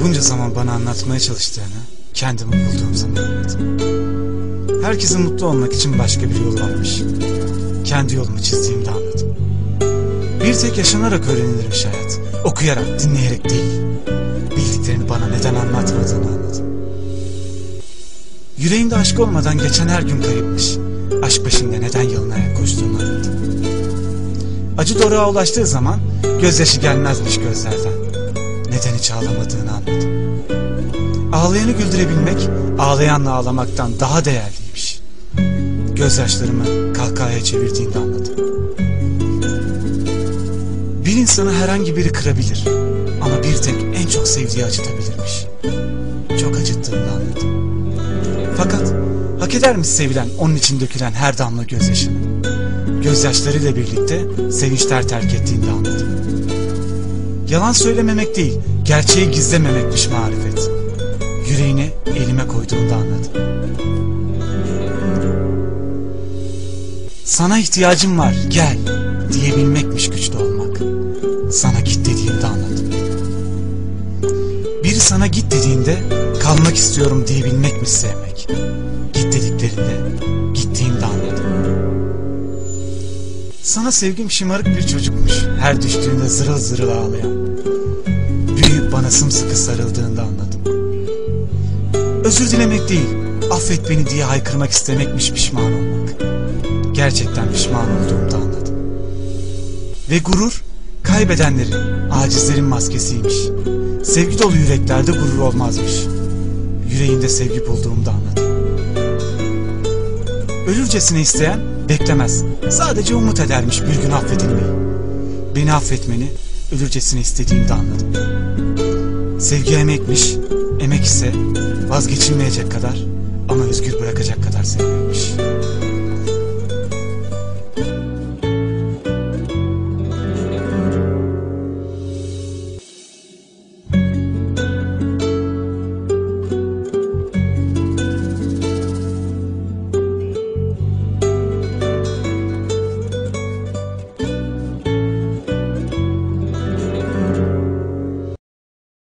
Bunca zaman bana anlatmaya çalıştığını kendimi bulduğum zaman anladım. Herkesin mutlu olmak için başka bir yol varmış. Kendi yolumu çizdiğimde anladım. Bir tek yaşanarak öğrenilirmiş hayat. Okuyarak, dinleyerek değil. Bildiklerini bana neden anlatmadığını anladım. Yüreğimde aşk olmadan geçen her gün kayıpmış. Aşk peşinde neden yalın ayak koştuğumu anladım. Acı doruğa ulaştığı zaman gözyaşı gelmezmiş gözlerden. Neden hiç ağlamadığını anladım. Ağlayanı güldürebilmek ağlayanla ağlamaktan daha değerliymiş. Gözyaşlarımı kahkahaya çevirdiğinde anladım. Bir insanı herhangi biri kırabilir ama bir tek en çok sevdiği acıtabilirmiş. Çok acıttığını anladım. Fakat hak edermiş sevilen onun için dökülen her damla gözyaşını. Gözyaşlarıyla birlikte sevinçler terk ettiğinde anladım. Yalan söylememek değil, gerçeği gizlememekmiş marifet. Yüreğini elime koyduğunda anladım. Sana ihtiyacım var, gel diyebilmekmiş güçlü olmak. Sana git dediğimde anladım. Biri sana git dediğinde kalmak istiyorum diyebilmekmiş sevmek. Git dediklerinde Sana sevgim şımarık bir çocukmuş. Her düştüğünde zırıl zırıl ağlayan. Büyüyüp bana sımsıkı sarıldığında anladım. Özür dilemek değil, affet beni diye haykırmak istemekmiş pişman olmak. Gerçekten pişman olduğumda anladım. Ve gurur, kaybedenlerin, acizlerin maskesiymiş. Sevgi dolu yüreklerde gurur olmazmış. Yüreğinde sevgi bulduğumda anladım. Ölürcesine isteyen beklemez. Sadece umut edermiş bir gün affedilmeyi. Beni affetmeni ölürcesine istediğimde anladım. Sevgi emekmiş, emek ise vazgeçilmeyecek kadar ama özgür bırakacak kadar sevmekmiş.